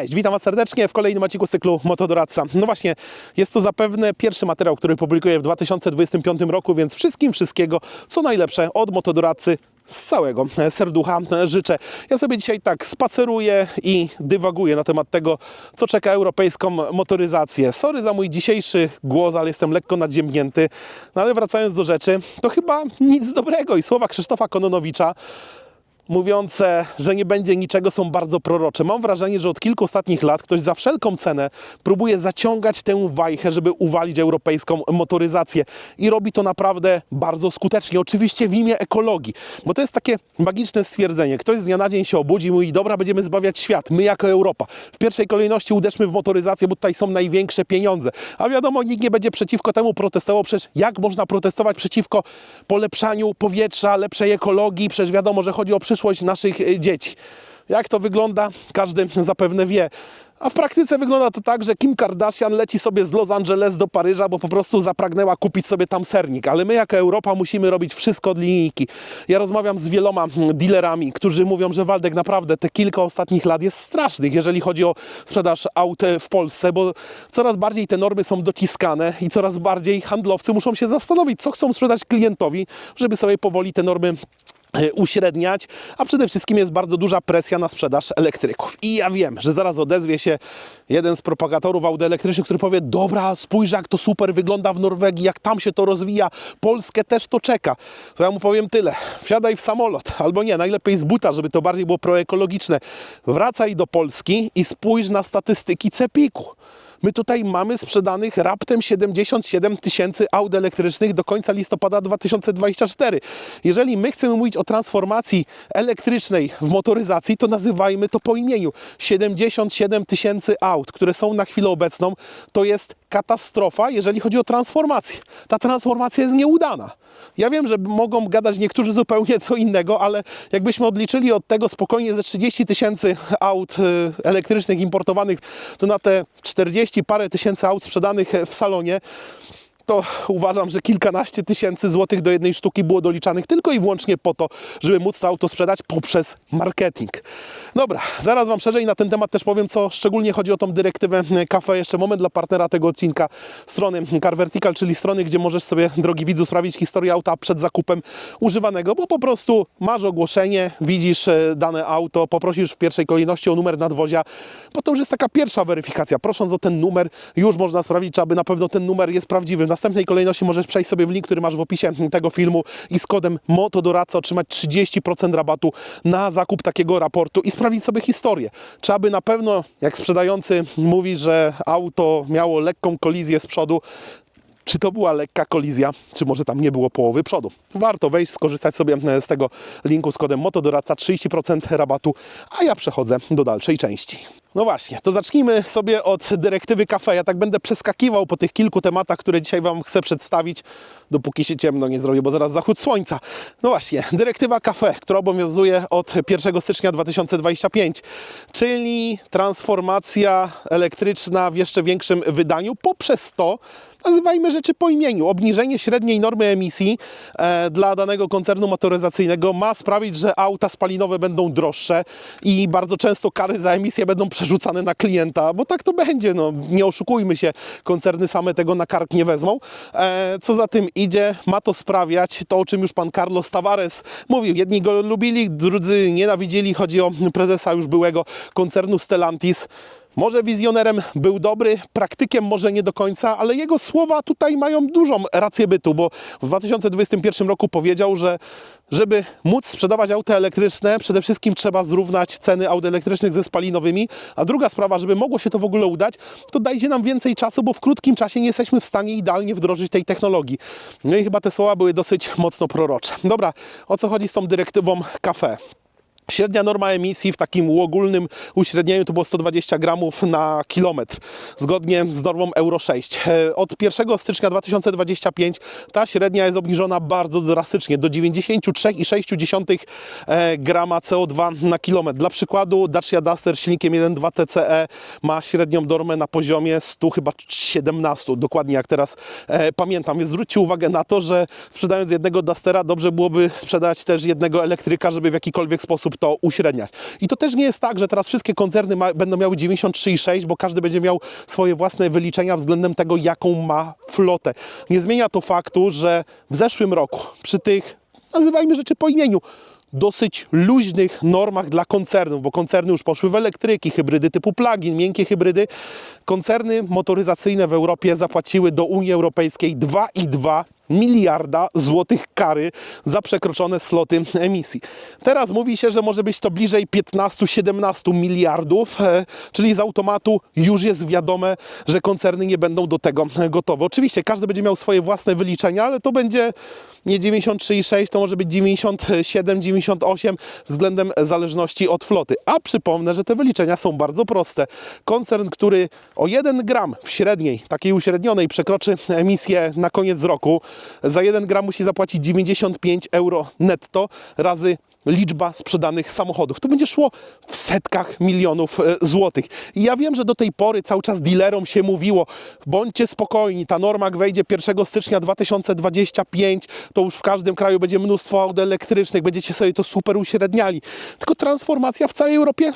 Cześć, witam Was serdecznie w kolejnym odcinku cyklu Motodoradca. No właśnie, jest to zapewne pierwszy materiał, który publikuję w 2025 roku, więc wszystkim wszystkiego, co najlepsze od Motodoradcy z całego serducha życzę. Ja sobie dzisiaj tak spaceruję i dywaguję na temat tego, co czeka europejską motoryzację. Sorry za mój dzisiejszy głos, ale jestem lekko nadziemnięty. No ale wracając do rzeczy, to chyba nic dobrego i słowa Krzysztofa Kononowicza mówiące, że nie będzie niczego, są bardzo prorocze. Mam wrażenie, że od kilku ostatnich lat ktoś za wszelką cenę próbuje zaciągać tę wajchę, żeby uwalić europejską motoryzację. I robi to naprawdę bardzo skutecznie. Oczywiście w imię ekologii, bo to jest takie magiczne stwierdzenie. Ktoś z dnia na dzień się obudzi i mówi, dobra, będziemy zbawiać świat, my jako Europa. W pierwszej kolejności uderzmy w motoryzację, bo tutaj są największe pieniądze. A wiadomo, nikt nie będzie przeciwko temu protestował. Przecież jak można protestować przeciwko polepszaniu powietrza, lepszej ekologii? Przecież wiadomo, że chodzi o przyszłość naszych y, dzieci. Jak to wygląda, każdy zapewne wie. A w praktyce wygląda to tak, że Kim Kardashian leci sobie z Los Angeles do Paryża, bo po prostu zapragnęła kupić sobie tam sernik. Ale my jako Europa musimy robić wszystko od linijki. Ja rozmawiam z wieloma mm, dealerami, którzy mówią, że Waldek naprawdę te kilka ostatnich lat jest strasznych, jeżeli chodzi o sprzedaż aut e, w Polsce, bo coraz bardziej te normy są dociskane i coraz bardziej handlowcy muszą się zastanowić, co chcą sprzedać klientowi, żeby sobie powoli te normy e, uśredniać, a przede wszystkim jest bardzo duża presja na sprzedaż elektryków. I ja wiem, że zaraz odezwie się jeden z propagatorów aut elektrycznych, który powie, dobra, spójrz jak to super wygląda w Norwegii, jak tam się to rozwija, Polskę też to czeka. To ja mu powiem tyle, wsiadaj w samolot, albo nie, najlepiej z buta, żeby to bardziej było proekologiczne. Wracaj do Polski i spójrz na statystyki Cepiku. My tutaj mamy sprzedanych raptem 77 tysięcy aut elektrycznych do końca listopada 2024. Jeżeli my chcemy mówić o transformacji elektrycznej w motoryzacji, to nazywajmy to po imieniu. 77 tysięcy aut, które są na chwilę obecną, to jest katastrofa, jeżeli chodzi o transformację. Ta transformacja jest nieudana. Ja wiem, że mogą gadać niektórzy zupełnie co innego, ale jakbyśmy odliczyli od tego spokojnie ze 30 tysięcy aut y, elektrycznych importowanych, to na te 40 parę tysięcy aut sprzedanych w salonie, to uważam, że kilkanaście tysięcy złotych do jednej sztuki było doliczanych tylko i wyłącznie po to, żeby móc to auto sprzedać poprzez marketing. Dobra, zaraz Wam szerzej na ten temat też powiem, co szczególnie chodzi o tą dyrektywę kafe. Jeszcze moment dla partnera tego odcinka, strony Car Vertical, czyli strony, gdzie możesz sobie, drogi widzu, sprawdzić historię auta przed zakupem używanego, bo po prostu masz ogłoszenie, widzisz e, dane auto, poprosisz w pierwszej kolejności o numer nadwozia, bo to już jest taka pierwsza weryfikacja. Prosząc o ten numer, już można sprawdzić, czy aby na pewno ten numer jest prawdziwy. W następnej kolejności możesz przejść sobie w link, który masz w opisie tego filmu i z kodem MOTODORADCA otrzymać 30% rabatu na zakup takiego raportu i sprawdzić sobie historię. Czy aby na pewno, jak sprzedający mówi, że auto miało lekką kolizję z przodu, czy to była lekka kolizja, czy może tam nie było połowy przodu. Warto wejść, skorzystać sobie e, z tego linku z kodem MOTODORADCA 30% rabatu, a ja przechodzę do dalszej części. No właśnie, to zacznijmy sobie od dyrektywy kafe. Ja tak będę przeskakiwał po tych kilku tematach, które dzisiaj Wam chcę przedstawić, dopóki się ciemno nie zrobi, bo zaraz zachód słońca. No właśnie, dyrektywa kafe, która obowiązuje od 1 stycznia 2025, czyli transformacja elektryczna w jeszcze większym wydaniu poprzez to, nazywajmy rzeczy po imieniu. Obniżenie średniej normy emisji e, dla danego koncernu motoryzacyjnego ma sprawić, że auta spalinowe będą droższe i bardzo często kary za emisję będą przerzucane na klienta, bo tak to będzie. No, nie oszukujmy się, koncerny same tego na kark nie wezmą. E, co za tym idzie, ma to sprawiać to, o czym już pan Carlos Tavares mówił. Jedni go lubili, drudzy nienawidzili. Chodzi o prezesa już byłego koncernu Stellantis. Może wizjonerem był dobry, praktykiem może nie do końca, ale jego słowa tutaj mają dużą rację bytu, bo w 2021 roku powiedział, że żeby móc sprzedawać auta elektryczne, przede wszystkim trzeba zrównać ceny aut elektrycznych ze spalinowymi, a druga sprawa, żeby mogło się to w ogóle udać, to dajcie nam więcej czasu, bo w krótkim czasie nie jesteśmy w stanie idealnie wdrożyć tej technologii. No i chyba te słowa były dosyć mocno prorocze. Dobra, o co chodzi z tą dyrektywą kafe? Średnia norma emisji w takim ogólnym uśrednieniu to było 120 gramów na kilometr, zgodnie z normą Euro 6. E, Od 1 stycznia 2025 ta średnia jest obniżona bardzo drastycznie do 93,6 e, grama CO2 na kilometr. Dla przykładu Dacia Duster z silnikiem 1.2 TCE ma średnią normę na poziomie 100 chyba 17, dokładnie jak teraz e, pamiętam. Więc zwróćcie uwagę na to, że sprzedając jednego Dustera dobrze byłoby sprzedać też jednego elektryka, żeby w jakikolwiek sposób to uśredniać. I to też nie jest tak, że teraz wszystkie koncerny ma, będą miały 93,6, bo każdy będzie miał swoje własne wyliczenia względem tego, jaką ma flotę. Nie zmienia to faktu, że w zeszłym roku przy tych, nazywajmy rzeczy po imieniu, dosyć luźnych normach dla koncernów, bo koncerny już poszły w elektryki, hybrydy typu plug-in, miękkie hybrydy. Koncerny motoryzacyjne w Europie zapłaciły do Unii Europejskiej 2,2 miliarda złotych kary za przekroczone sloty emisji. Teraz mówi się, że może być to bliżej 15-17 miliardów, e, czyli z automatu już jest wiadome, że koncerny nie będą do tego gotowe. Oczywiście każdy będzie miał swoje własne wyliczenia, ale to będzie nie 93,6, to może być 97, 98 względem zależności od floty. A przypomnę, że te wyliczenia są bardzo proste. Koncern, który o 1 gram w średniej, takiej uśrednionej, przekroczy emisję na koniec roku, za 1 gram musi zapłacić 95 euro netto razy liczba sprzedanych samochodów. To będzie szło w setkach milionów e, złotych. I ja wiem, że do tej pory cały czas dealerom się mówiło, bądźcie spokojni, ta norma wejdzie 1 stycznia 2025, to już w każdym kraju będzie mnóstwo aut elektrycznych, będziecie sobie to super uśredniali. Tylko transformacja w całej Europie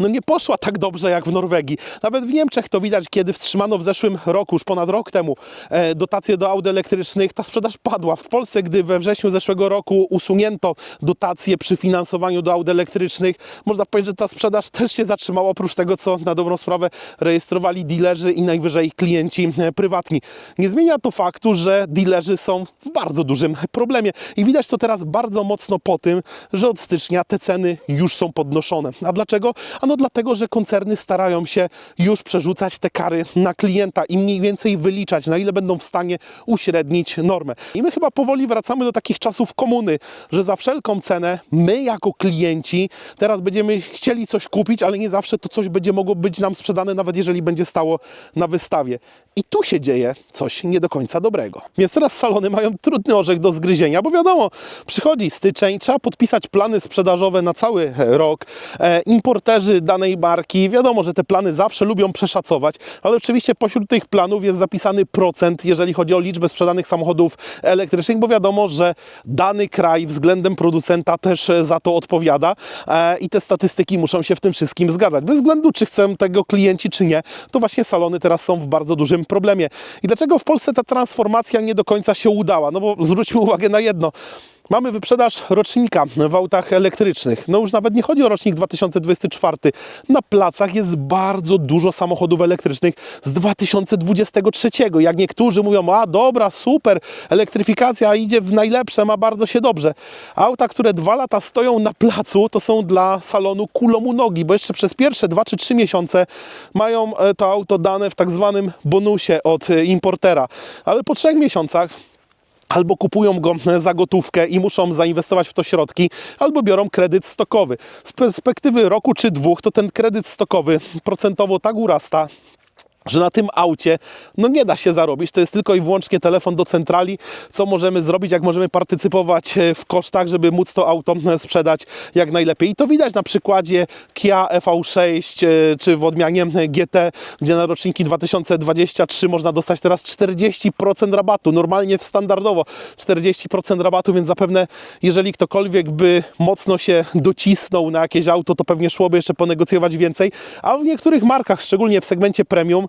no nie poszła tak dobrze jak w Norwegii. Nawet w Niemczech to widać, kiedy wstrzymano w zeszłym roku, już ponad rok temu, e, dotacje do aut elektrycznych, ta sprzedaż padła. W Polsce, gdy we wrześniu zeszłego roku usunięto dotacje przy finansowaniu do aut elektrycznych, można powiedzieć, że ta sprzedaż też się zatrzymała, oprócz tego, co na dobrą sprawę rejestrowali dealerzy i najwyżej klienci e, prywatni. Nie zmienia to faktu, że dealerzy są w bardzo dużym problemie i widać to teraz bardzo mocno po tym, że od stycznia te ceny już są podnoszone. A dlaczego? Ano dlatego, że koncerny starają się już przerzucać te kary na klienta i mniej więcej wyliczać, na ile będą w stanie uśrednić normę. I my chyba powoli wracamy do takich czasów komuny, że za wszelką cenę my jako klienci teraz będziemy chcieli coś kupić, ale nie zawsze to coś będzie mogło być nam sprzedane, nawet jeżeli będzie stało na wystawie. I tu się dzieje coś nie do końca dobrego. Więc teraz salony mają trudny orzech do zgryzienia, bo wiadomo, przychodzi styczeń, trzeba podpisać plany sprzedażowe na cały rok. E, importerzy danej marki, wiadomo, że te plany zawsze lubią przeszacować, ale oczywiście pośród tych planów jest zapisany procent, jeżeli chodzi o liczbę sprzedanych samochodów elektrycznych, bo wiadomo, że dany kraj względem producenta też e, za to odpowiada e, i te statystyki muszą się w tym wszystkim zgadzać. Bez względu, czy chcą tego klienci, czy nie, to właśnie salony teraz są w bardzo dużym problemie. I dlaczego w Polsce ta transformacja nie do końca się udała? No bo zwróćmy uwagę na jedno. Mamy wyprzedaż rocznika w autach elektrycznych. No już nawet nie chodzi o rocznik 2024. Na placach jest bardzo dużo samochodów elektrycznych z 2023. Jak niektórzy mówią, a dobra, super, elektryfikacja idzie w najlepsze, ma bardzo się dobrze. Auta, które dwa lata stoją na placu, to są dla salonu kulą u nogi, bo jeszcze przez pierwsze dwa czy trzy miesiące mają e, to auto dane w tak zwanym bonusie od e, importera. Ale po trzech miesiącach albo kupują go za gotówkę i muszą zainwestować w to środki, albo biorą kredyt stokowy. Z perspektywy roku czy dwóch, to ten kredyt stokowy procentowo tak urasta, że na tym aucie no nie da się zarobić. To jest tylko i wyłącznie telefon do centrali. Co możemy zrobić, jak możemy partycypować e, w kosztach, żeby móc to auto e, sprzedać jak najlepiej. I to widać na przykładzie Kia EV6 e, czy w odmianie GT, gdzie na roczniki 2023 można dostać teraz 40% rabatu. Normalnie w standardowo 40% rabatu, więc zapewne jeżeli ktokolwiek by mocno się docisnął na jakieś auto, to pewnie szłoby jeszcze ponegocjować więcej. A w niektórych markach, szczególnie w segmencie premium,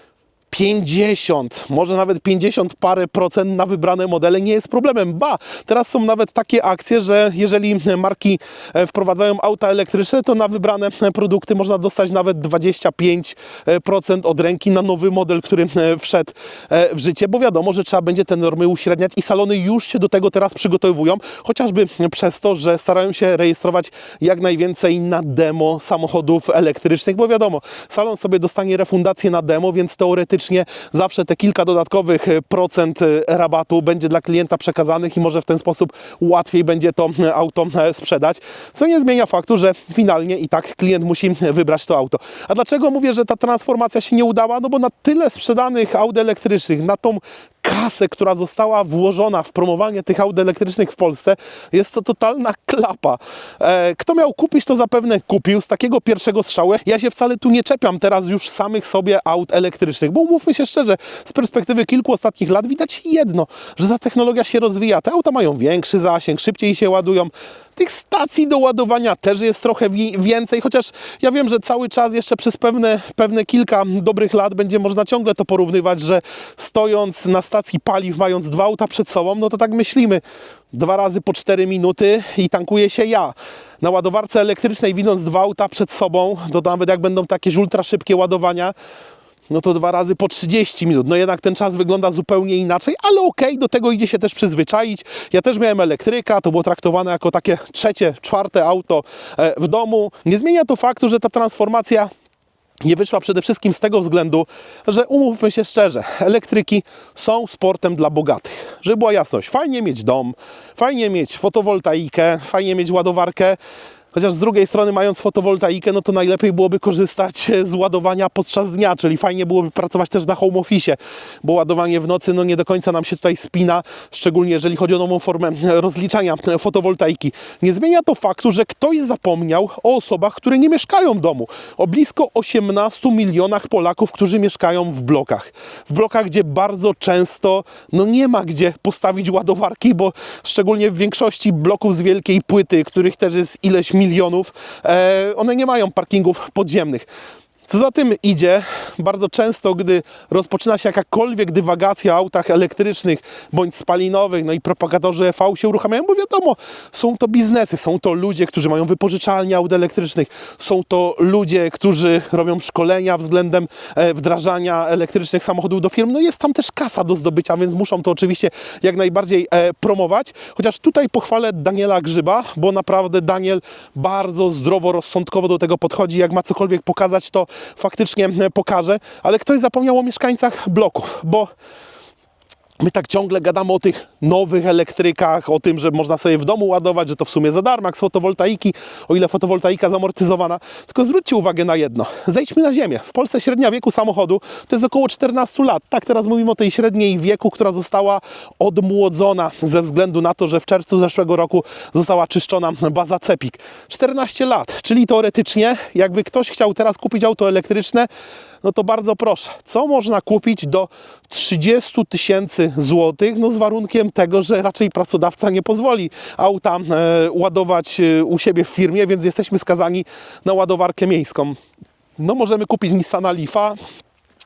50, może nawet 50 parę procent na wybrane modele nie jest problemem. Ba, teraz są nawet takie akcje, że jeżeli marki e, wprowadzają auta elektryczne, to na wybrane produkty można dostać nawet 25% od ręki na nowy model, który e, wszedł e, w życie, bo wiadomo, że trzeba będzie te normy uśredniać i salony już się do tego teraz przygotowują, chociażby przez to, że starają się rejestrować jak najwięcej na demo samochodów elektrycznych, bo wiadomo, salon sobie dostanie refundację na demo, więc teoretycznie zawsze te kilka dodatkowych e, procent e, rabatu będzie dla klienta przekazanych i może w ten sposób łatwiej będzie to e, auto sprzedać, co nie zmienia faktu, że finalnie i tak klient musi wybrać to auto. A dlaczego mówię, że ta transformacja się nie udała? No bo na tyle sprzedanych aut elektrycznych, na tą kasę, która została włożona w promowanie tych aut elektrycznych w Polsce, jest to totalna klapa. Kto miał kupić, to zapewne kupił z takiego pierwszego strzału. Ja się wcale tu nie czepiam teraz już samych sobie aut elektrycznych, bo umówmy się szczerze, z perspektywy kilku ostatnich lat widać jedno, że ta technologia się rozwija. Te auta mają większy zasięg, szybciej się ładują. Tych stacji do ładowania też jest trochę wi- więcej, chociaż ja wiem, że cały czas jeszcze przez pewne, pewne kilka dobrych lat będzie można ciągle to porównywać, że stojąc na stacji paliw, mając dwa auta przed sobą, no to tak myślimy, dwa razy po 4 minuty i tankuje się ja. Na ładowarce elektrycznej widząc dwa auta przed sobą, to nawet jak będą takie ultra szybkie ładowania, no to dwa razy po 30 minut. No jednak ten czas wygląda zupełnie inaczej, ale okej, do tego idzie się też przyzwyczaić. Ja też miałem elektryka, to było traktowane jako takie trzecie, czwarte auto e, w domu. Nie zmienia to faktu, że ta transformacja nie wyszła przede wszystkim z tego względu, że umówmy się szczerze, elektryki są sportem dla bogatych. Żeby była jasność, fajnie mieć dom, fajnie mieć fotowoltaikę, fajnie mieć ładowarkę, Chociaż z drugiej strony, mając fotowoltaikę, no to najlepiej byłoby korzystać e, z ładowania podczas dnia, czyli fajnie byłoby pracować też na home office, bo ładowanie w nocy no nie do końca nam się tutaj spina, szczególnie jeżeli chodzi o nową formę e, rozliczania e, fotowoltaiki. Nie zmienia to faktu, że ktoś zapomniał o osobach, które nie mieszkają w domu. O blisko 18 milionach Polaków, którzy mieszkają w blokach. W blokach, gdzie bardzo często no nie ma gdzie postawić ładowarki, bo szczególnie w większości bloków z wielkiej płyty, których też jest ileś milionów, e, one nie mają parkingów podziemnych. Co za tym idzie, bardzo często, gdy rozpoczyna się jakakolwiek dywagacja o autach elektrycznych bądź spalinowych, no i propagatorzy EV się uruchamiają, bo wiadomo, są to biznesy, są to ludzie, którzy mają wypożyczalnie aut elektrycznych, są to ludzie, którzy robią szkolenia względem e, wdrażania elektrycznych samochodów do firm. No jest tam też kasa do zdobycia, więc muszą to oczywiście jak najbardziej e, promować. Chociaż tutaj pochwalę Daniela Grzyba, bo naprawdę Daniel bardzo zdroworozsądkowo do tego podchodzi. Jak ma cokolwiek pokazać, to faktycznie pokaże, ale ktoś zapomniał o mieszkańcach bloków, bo My tak ciągle gadamy o tych nowych elektrykach, o tym, że można sobie w domu ładować, że to w sumie za darmo, jak z fotowoltaiki, o ile fotowoltaika zamortyzowana. Tylko zwróćcie uwagę na jedno. Zejdźmy na ziemię. W Polsce średnia wieku samochodu to jest około 14 lat. Tak, teraz mówimy o tej średniej wieku, która została odmłodzona ze względu na to, że w czerwcu zeszłego roku została czyszczona baza Cepik. 14 lat, czyli teoretycznie, jakby ktoś chciał teraz kupić auto elektryczne, no to bardzo proszę, co można kupić do 30 tysięcy złotych, no z warunkiem tego, że raczej pracodawca nie pozwoli auta e, ładować e, u siebie w firmie, więc jesteśmy skazani na ładowarkę miejską. No możemy kupić Nissana Leafa,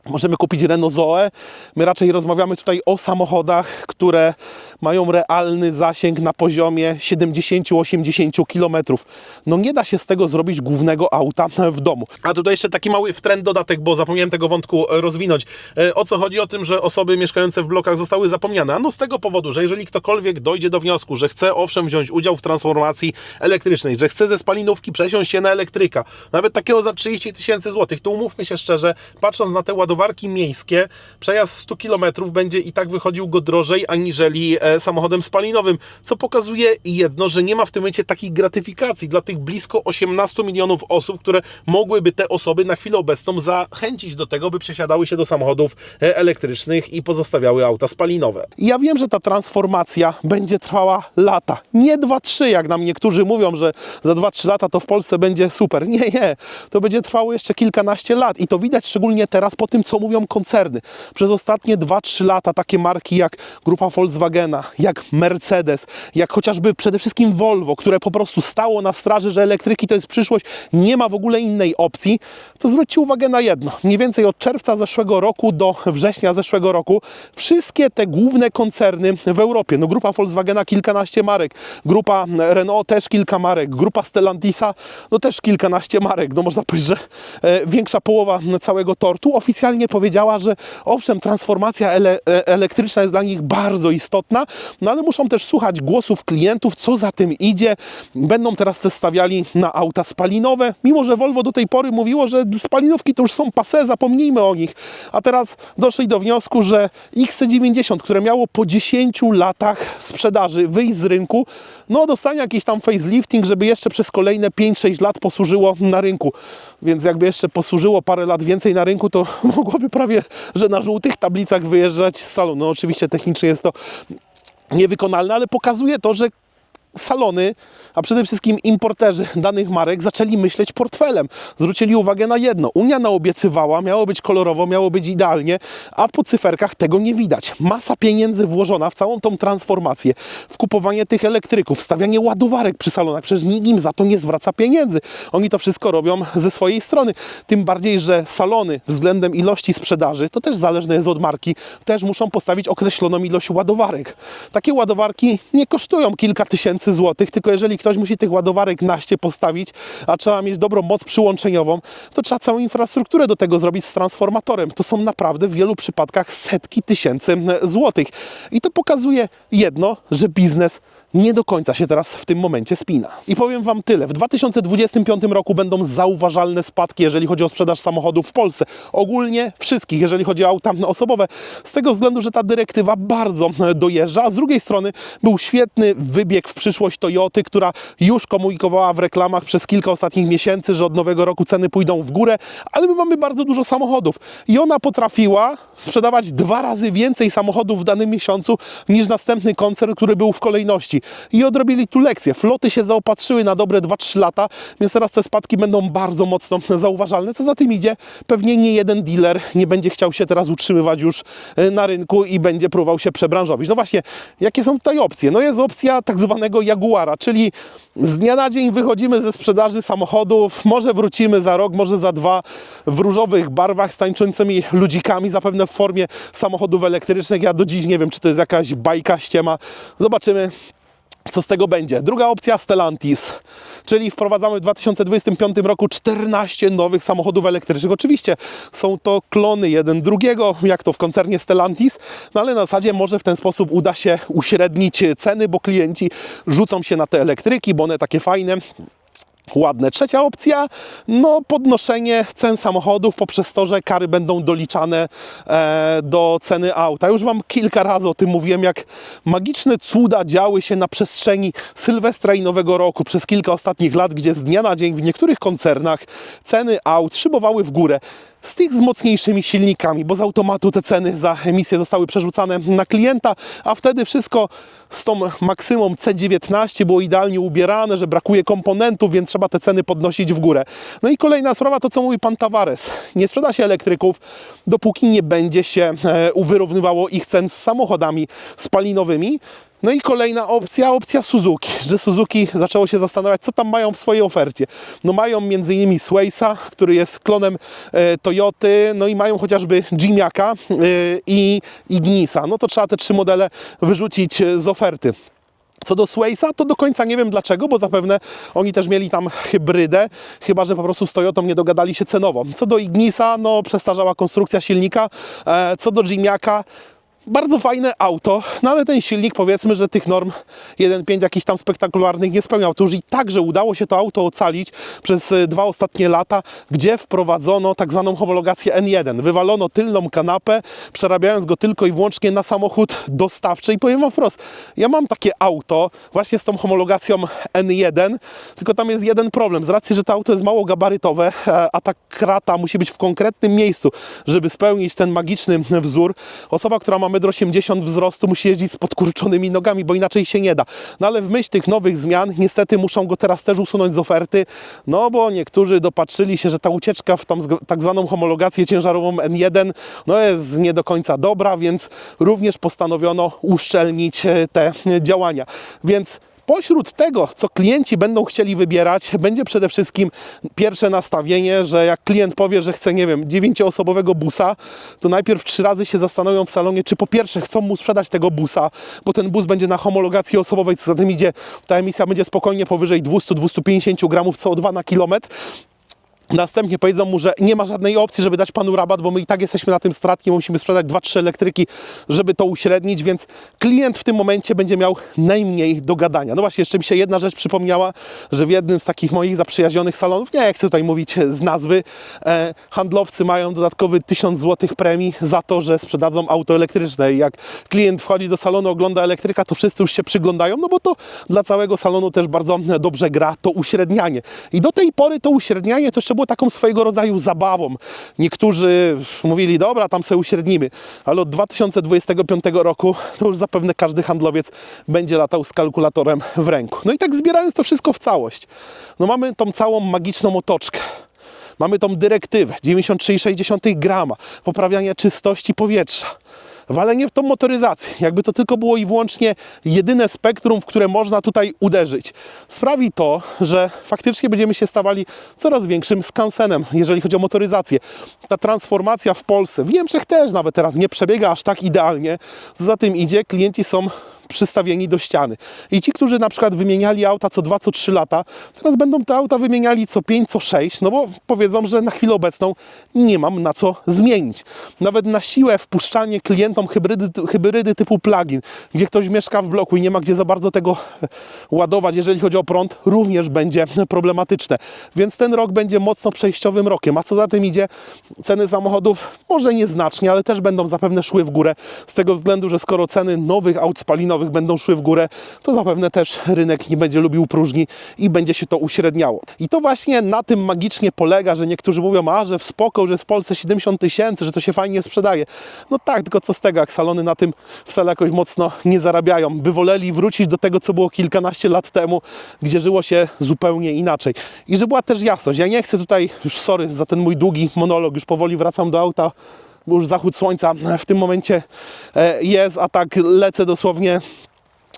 Możemy kupić Renault Zoe. My raczej rozmawiamy tutaj o samochodach, które mają realny zasięg na poziomie 70-80 km. No nie da się z tego zrobić głównego auta w domu. A tutaj jeszcze taki mały wtrend dodatek, bo zapomniałem tego wątku e, rozwinąć. E, O co chodzi o tym, że osoby mieszkające w blokach zostały zapomniane? No z tego powodu, że jeżeli ktokolwiek dojdzie do wniosku, że chce owszem wziąć udział w transformacji elektrycznej, że chce ze spalinówki przesiąść się na elektryka, nawet takiego za 30 tysięcy złotych, to umówmy się szczerze, patrząc na te ładowarki miejskie, przejazd 100 km będzie i tak wychodził go drożej aniżeli e, samochodem spalinowym, co pokazuje jedno, że nie ma w tym momencie takiej gratyfikacji dla tych blisko 18 milionów osób, które mogłyby te osoby na chwilę obecną zachęcić do tego, by przesiadały się do samochodów e, elektrycznych i pozostawiały auta spalinowe. Ja wiem, że ta transformacja będzie trwała lata, nie 2-3, jak nam niektórzy mówią, że za 2-3 lata to w Polsce będzie super. Nie, nie, to będzie trwało jeszcze kilkanaście lat i to widać szczególnie teraz po tym, co mówią koncerny. Przez ostatnie 2-3 lata takie marki jak grupa Volkswagena, jak Mercedes, jak chociażby przede wszystkim Volvo, które po prostu stało na straży, że elektryki to jest przyszłość, nie ma w ogóle innej opcji, to zwróćcie uwagę na jedno. Mniej więcej od czerwca zeszłego roku do września zeszłego roku wszystkie te główne koncerny w Europie, no grupa Volkswagena kilkanaście marek, grupa Renault też kilka marek, grupa Stellantisa no też kilkanaście marek, no można powiedzieć, że e, większa połowa całego tortu oficjalnie powiedziała, że owszem, transformacja ele, e, elektryczna jest dla nich bardzo istotna, no ale muszą też słuchać głosów klientów, co za tym idzie. Będą teraz te stawiali na auta spalinowe, mimo że Volvo do tej pory mówiło, że spalinówki to już są pase, zapomnijmy o nich. A teraz doszli do wniosku, że XC90, które miało po 10 latach sprzedaży wyjść z rynku, no dostanie jakiś tam facelifting, żeby jeszcze przez kolejne 5-6 lat posłużyło na rynku. Więc jakby jeszcze posłużyło parę lat więcej na rynku, to mogłoby prawie, że na żółtych tablicach wyjeżdżać z salonu. No oczywiście technicznie jest to niewykonalne, ale pokazuje to, że salony, a przede wszystkim importerzy danych marek zaczęli myśleć portfelem. Zwrócili uwagę na jedno. Unia naobiecywała, miało być kolorowo, miało być idealnie, a po cyferkach tego nie widać. Masa pieniędzy włożona w całą tą transformację, w kupowanie tych elektryków, stawianie ładowarek przy salonach. Przecież nikt im za to nie zwraca pieniędzy. Oni to wszystko robią ze swojej strony. Tym bardziej, że salony względem ilości sprzedaży, to też zależne jest od marki, też muszą postawić określoną ilość ładowarek. Takie ładowarki nie kosztują kilka tysięcy złotych, tylko jeżeli ktoś musi tych ładowarek naście postawić, a trzeba mieć dobrą moc przyłączeniową, to trzeba całą infrastrukturę do tego zrobić z transformatorem. To są naprawdę w wielu przypadkach setki tysięcy złotych. I to pokazuje jedno, że biznes nie do końca się teraz w tym momencie spina. I powiem Wam tyle. W 2025 roku będą zauważalne spadki, jeżeli chodzi o sprzedaż samochodów w Polsce. Ogólnie wszystkich, jeżeli chodzi o auta osobowe. Z tego względu, że ta dyrektywa bardzo dojeżdża, a z drugiej strony był świetny wybieg w przyszłość Toyoty, która już komunikowała w reklamach przez kilka ostatnich miesięcy, że od nowego roku ceny pójdą w górę, ale my mamy bardzo dużo samochodów. I ona potrafiła sprzedawać dwa razy więcej samochodów w danym miesiącu niż następny koncern, który był w kolejności i odrobili tu lekcję. Floty się zaopatrzyły na dobre 2-3 lata, więc teraz te spadki będą bardzo mocno zauważalne. Co za tym idzie, pewnie nie jeden dealer nie będzie chciał się teraz utrzymywać już e, na rynku i będzie próbował się przebranżowić. No właśnie, jakie są tutaj opcje? No jest opcja tak zwanego Jaguara, czyli z dnia na dzień wychodzimy ze sprzedaży samochodów, może wrócimy za rok, może za dwa w różowych barwach z tańczącymi ludzikami, zapewne w formie samochodów elektrycznych. Ja do dziś nie wiem, czy to jest jakaś bajka, ściema. Zobaczymy co z tego będzie. Druga opcja Stellantis, czyli wprowadzamy w 2025 roku 14 nowych samochodów elektrycznych. Oczywiście są to klony jeden drugiego, jak to w koncernie Stellantis, no ale na zasadzie może w ten sposób uda się uśrednić ceny, bo klienci rzucą się na te elektryki, bo one takie fajne, ładne. Trzecia opcja, no podnoszenie cen samochodów poprzez to, że kary będą doliczane e, do ceny auta. Już Wam kilka razy o tym mówiłem, jak magiczne cuda działy się na przestrzeni Sylwestra i Nowego Roku przez kilka ostatnich lat, gdzie z dnia na dzień w niektórych koncernach ceny aut szybowały w górę z tych z mocniejszymi silnikami, bo z automatu te ceny za emisję zostały przerzucane na klienta, a wtedy wszystko z tą maksymą C19 było idealnie ubierane, że brakuje komponentów, więc trzeba te ceny podnosić w górę. No i kolejna sprawa to, co mówi pan Tavares. Nie sprzeda się elektryków, dopóki nie będzie się e, wyrównywało ich cen z samochodami spalinowymi. No i kolejna opcja, opcja Suzuki, że Suzuki zaczęło się zastanawiać, co tam mają w swojej ofercie. No mają m.in. Swaysa, który jest klonem e, Toyoty, no i mają chociażby Jimiaka e, i Ignisa. No to trzeba te trzy modele wyrzucić e, z oferty. Co do Swaysa, to do końca nie wiem dlaczego, bo zapewne oni też mieli tam hybrydę, chyba że po prostu z Toyotą nie dogadali się cenowo. Co do Ignisa, no przestarzała konstrukcja silnika. E, co do Jimiaka, bardzo fajne auto, no ale ten silnik powiedzmy, że tych norm 1.5 jakichś tam spektakularnych nie spełniał. To już i tak, że udało się to auto ocalić przez e, dwa ostatnie lata, gdzie wprowadzono tak zwaną homologację N1. Wywalono tylną kanapę, przerabiając go tylko i wyłącznie na samochód dostawczy. I powiem Wam wprost, ja mam takie auto właśnie z tą homologacją N1, tylko tam jest jeden problem. Z racji, że to auto jest mało gabarytowe, e, a ta krata musi być w konkretnym miejscu, żeby spełnić ten magiczny wzór. Osoba, która ma 1,80 m wzrostu musi jeździć z podkurczonymi nogami, bo inaczej się nie da. No ale w myśl tych nowych zmian niestety muszą go teraz też usunąć z oferty, no bo niektórzy dopatrzyli się, że ta ucieczka w tą tak zwaną homologację ciężarową N1 no jest nie do końca dobra, więc również postanowiono uszczelnić e, te e, działania. Więc Pośród tego, co klienci będą chcieli wybierać, będzie przede wszystkim pierwsze nastawienie, że jak klient powie, że chce, nie wiem, dziewięcioosobowego busa, to najpierw trzy razy się zastanowią w salonie, czy po pierwsze chcą mu sprzedać tego busa, bo ten bus będzie na homologacji osobowej, co za tym idzie, ta emisja będzie spokojnie powyżej 200-250 gramów CO2 na kilometr, Następnie powiedzą mu, że nie ma żadnej opcji, żeby dać panu rabat, bo my i tak jesteśmy na tym stratnie, musimy sprzedać 2-3 elektryki, żeby to uśrednić, więc klient w tym momencie będzie miał najmniej do gadania. No właśnie, jeszcze mi się jedna rzecz przypomniała, że w jednym z takich moich zaprzyjaźnionych salonów, nie chcę tutaj mówić z nazwy, e, handlowcy mają dodatkowy 1000 zł premii za to, że sprzedadzą auto elektryczne. I jak klient wchodzi do salonu, ogląda elektryka, to wszyscy już się przyglądają, no bo to dla całego salonu też bardzo dobrze gra to uśrednianie. I do tej pory to uśrednianie to jeszcze było taką swojego rodzaju zabawą. Niektórzy mówili, dobra, tam sobie uśrednimy, ale od 2025 roku to już zapewne każdy handlowiec będzie latał z kalkulatorem w ręku. No i tak zbierając to wszystko w całość, no mamy tą całą magiczną otoczkę. Mamy tą dyrektywę 93,6 grama, poprawianie czystości powietrza. Walenie w tą motoryzację, jakby to tylko było i wyłącznie jedyne spektrum, w które można tutaj uderzyć. Sprawi to, że faktycznie będziemy się stawali coraz większym skansenem, jeżeli chodzi o motoryzację. Ta transformacja w Polsce, w Niemczech też nawet teraz nie przebiega aż tak idealnie. Co za tym idzie, klienci są przystawieni do ściany. I ci, którzy na przykład wymieniali auta co 2, co 3 lata, teraz będą te auta wymieniali co 5, co 6, no bo powiedzą, że na chwilę obecną nie mam na co zmienić. Nawet na siłę wpuszczanie klientom hybrydy, hybrydy typu plug-in, gdzie ktoś mieszka w bloku i nie ma gdzie za bardzo tego ładować, jeżeli chodzi o prąd, również będzie problematyczne. Więc ten rok będzie mocno przejściowym rokiem. A co za tym idzie, ceny samochodów może nieznacznie, ale też będą zapewne szły w górę, z tego względu, że skoro ceny nowych aut spalinowych będą szły w górę, to zapewne też rynek nie będzie lubił próżni i będzie się to uśredniało. I to właśnie na tym magicznie polega, że niektórzy mówią, a że w spoko, że w Polsce 70 tysięcy, że to się fajnie sprzedaje. No tak, tylko co z tego, jak salony na tym wcale jakoś mocno nie zarabiają. By woleli wrócić do tego, co było kilkanaście lat temu, gdzie żyło się zupełnie inaczej. I że była też jasność. Ja nie chcę tutaj, już sorry za ten mój długi monolog, już powoli wracam do auta, bo już zachód słońca w tym momencie e, jest, a tak lecę dosłownie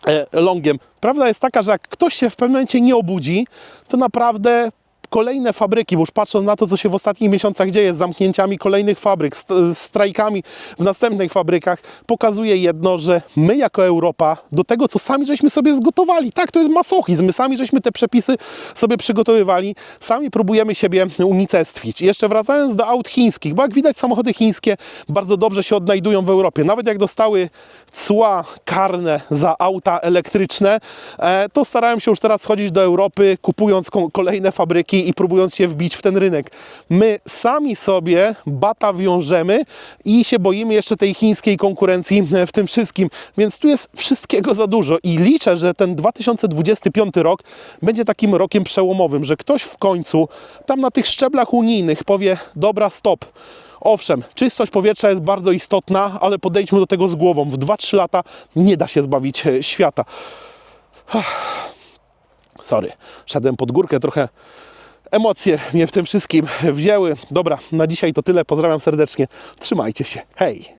e, longiem. Prawda jest taka, że jak ktoś się w pewnym momencie nie obudzi, to naprawdę kolejne fabryki, bo już patrząc na to, co się w ostatnich miesiącach dzieje z zamknięciami kolejnych fabryk, z strajkami w następnych fabrykach, pokazuje jedno, że my jako Europa do tego, co sami żeśmy sobie zgotowali, tak, to jest masochizm, my sami żeśmy te przepisy sobie przygotowywali, sami próbujemy siebie unicestwić. Jeszcze wracając do aut chińskich, bo jak widać samochody chińskie bardzo dobrze się odnajdują w Europie. Nawet jak dostały cła karne za auta elektryczne, e, to starałem się już teraz wchodzić do Europy, kupując ko- kolejne fabryki i próbując się wbić w ten rynek. My sami sobie bata wiążemy i się boimy jeszcze tej chińskiej konkurencji w tym wszystkim, więc tu jest wszystkiego za dużo i liczę, że ten 2025 rok będzie takim rokiem przełomowym, że ktoś w końcu tam na tych szczeblach unijnych powie, dobra, stop. Owszem, czystość powietrza jest bardzo istotna, ale podejdźmy do tego z głową. W 2-3 lata nie da się zbawić e, świata. Sorry, szedłem pod górkę, trochę emocje mnie w tym wszystkim wzięły. Dobra, na dzisiaj to tyle. Pozdrawiam serdecznie. Trzymajcie się. Hej!